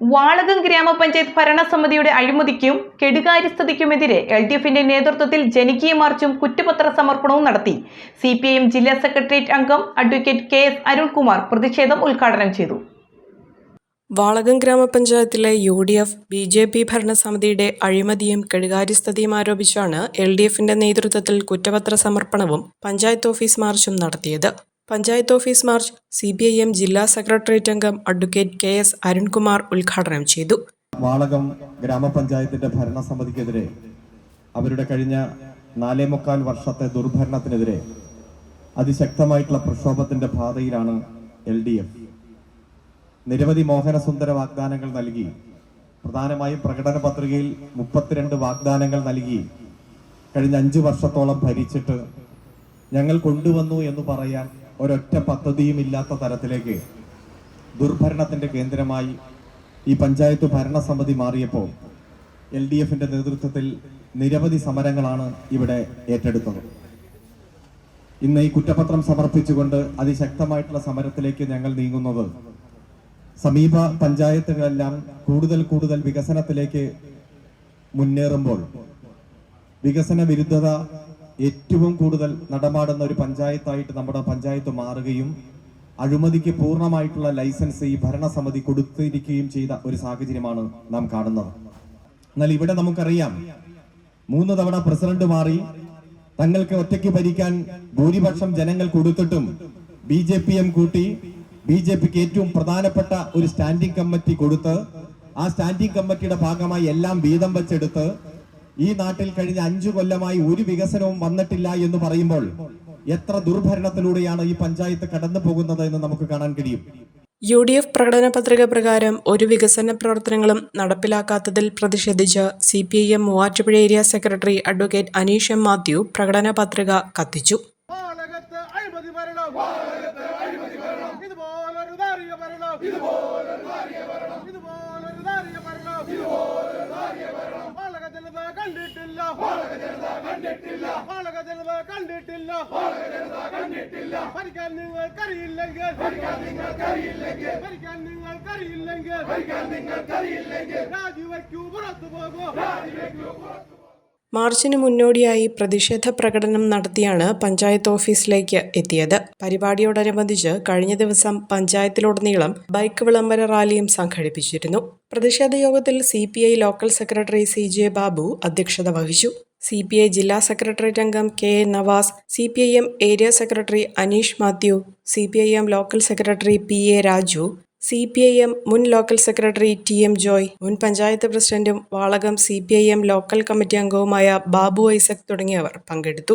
വാളകം ഗ്രാമപഞ്ചായത്ത് ഭരണസമിതിയുടെ അഴിമതിക്കും കെടുകാര്യസ്ഥതയ്ക്കുമെതിരെ L D എഫിന്റെ നേതൃത്വത്തിൽ ജനകീയ മാർച്ചും കുറ്റപത്ര സമർപ്പണവും നടത്തി. സി പി ഐ എം ജില്ലാ സെക്രട്ടേറിയറ്റ് അംഗം അഡ്വക്കേറ്റ് കെ എസ് അരുൺകുമാർ പ്രതിഷേധം ഉദ്ഘാടനം ചെയ്തു. വാളകം ഗ്രാമപഞ്ചായത്തിലെ U D F B J P ഭരണസമിതിയുടെ അഴിമതിയും കെടുകാര്യസ്ഥതയും ആരോപിച്ചാണ് എൽ ഡി എഫിന്റെ നേതൃത്വത്തിൽ കുറ്റപത്ര സമർപ്പണവും പഞ്ചായത്ത് ഓഫീസ് മാർച്ചും നടത്തിയത്. Panchayat office march C P I M ജില്ലാ സെക്രട്ടേറിയറ്റ് അംഗം അഡ്വക്കേറ്റ് കെ എസ് അരുൺകുമാർ ഉദ്ഘാടനം ചെയ്തു. വാളകം ഗ്രാമപഞ്ചായത്തിന്റെ ഭരണസമിതിക്കെതിരെ അവരുടെ കഴിഞ്ഞ നാലേ മുക്കാൽ വർഷത്തെ ദുർഭരണത്തിനെതിരെ അതിശക്തമായിട്ടുള്ള പ്രക്ഷോഭത്തിന്റെ പാതയിലാണ് എൽ ഡി എഫ്. നിരവധി മോഹനസുന്ദര വാഗ്ദാനങ്ങൾ നൽകി പ്രധാനമായും പ്രകടന പത്രികയിൽ മുപ്പത്തിരണ്ട് വാഗ്ദാനങ്ങൾ നൽകി കഴിഞ്ഞ അഞ്ച് വർഷത്തോളം ഭരിച്ചിട്ട് ഞങ്ങൾ കൊണ്ടുവന്നു എന്ന് പറയാൻ ഒരൊറ്റ പദ്ധതിയും ഇല്ലാത്ത തരത്തിലേക്ക് ദുർഭരണത്തിന്റെ കേന്ദ്രമായി ഈ പഞ്ചായത്ത് ഭരണസമിതി മാറിയപ്പോൾ എൽ ഡി എഫിന്റെ നേതൃത്വത്തിൽ നിരവധി സമരങ്ങളാണ് ഇവിടെ ഏറ്റെടുത്തത്. ഇന്ന് ഈ കുറ്റപത്രം സമർപ്പിച്ചുകൊണ്ട് അതിശക്തമായിട്ടുള്ള സമരത്തിലേക്ക് ഞങ്ങൾ നീങ്ങുന്നത് സമീപ പഞ്ചായത്തുകളെല്ലാം കൂടുതൽ കൂടുതൽ വികസനത്തിലേക്ക് മുന്നേറുമ്പോൾ വികസന വിരുദ്ധത ഏറ്റവും കൂടുതൽ നടമാടുന്ന ഒരു പഞ്ചായത്തായിട്ട് നമ്മുടെ പഞ്ചായത്ത് മാറുകയും അഴിമതിക്ക് പൂർണമായിട്ടുള്ള ലൈസൻസ് ഈ ഭരണസമിതി കൊടുത്തിരിക്കുകയും ചെയ്ത ഒരു സാഹചര്യമാണ് നാം കാണുന്നത്. എന്നാൽ ഇവിടെ നമുക്കറിയാം മൂന്ന് തവണ പ്രസിഡന്റ് മാറി തങ്ങൾക്ക് ഒറ്റയ്ക്ക് ഭരിക്കാൻ ഭൂരിപക്ഷം ജനങ്ങൾ കൊടുത്തിട്ടും ബി ജെ പി എം കൂട്ടി ബി ജെ പിക്ക് ഏറ്റവും പ്രധാനപ്പെട്ട ഒരു സ്റ്റാൻഡിംഗ് കമ്മിറ്റി കൊടുത്ത് ആ സ്റ്റാൻഡിംഗ് കമ്മിറ്റിയുടെ ഭാഗമായി എല്ലാം വീതം വെച്ചെടുത്ത് ഈ നാട്ടിൽ കഴിഞ്ഞ അഞ്ചു കൊല്ലമായി ഒരു വികസനവും വന്നിട്ടില്ല എന്ന് പറയുമ്പോൾ എത്ര ദുർഭരണത്തിലൂടെയാണ് ഈ പഞ്ചായത്ത് കടന്നു പോകുന്നത് എന്ന് നമുക്ക് കാണാൻ കഴിയും. യു ഡി എഫ് പ്രകടന പത്രിക പ്രകാരം ഒരു വികസന പ്രവർത്തനങ്ങളും നടപ്പിലാക്കാത്തതിൽ പ്രതിഷേധിച്ച് C P I M Muvattupuzha area secretary advocate Aneesh M Mathew പ്രകടന പത്രിക കത്തിച്ചു. വാളകത്ത് കണ്ടിട്ടില്ല. വാളക ജനത കണ്ടിട്ടില്ല. ഭരിക്കാൻ നിങ്ങൾക്കറിയില്ലെങ്കിൽ. ഭരിക്കാൻ നിങ്ങൾക്കറിയില്ലെങ്കിൽ. രാജിവെക്കൂ പുറത്തു പോകൂ. മാർച്ചിന് മുന്നോടിയായി പ്രതിഷേധ പ്രകടനം നടത്തിയാണ് പഞ്ചായത്ത് ഓഫീസിലേക്ക് എത്തിയത്. പരിപാടിയോടനുബന്ധിച്ച് കഴിഞ്ഞ ദിവസം പഞ്ചായത്തിലുടനീളം ബൈക്ക് വിളംബര റാലിയും സംഘടിപ്പിച്ചിരുന്നു. പ്രതിഷേധ യോഗത്തിൽ C P I local secretary C J Babu അധ്യക്ഷത വഹിച്ചു. സി പി ഐ ജില്ലാ സെക്രട്ടേറിയറ്റ് അംഗം K A Navas C P I M area secretary Aneesh Mathew C P I M local secretary P A Raju C P I M മുൻ local secretary T M Joy മുൻ പഞ്ചായത്ത് പ്രസിഡന്റും Valakam C P I M local committee അംഗവുമായ ബാബു ഐസക് തുടങ്ങിയവർ പങ്കെടുത്തു.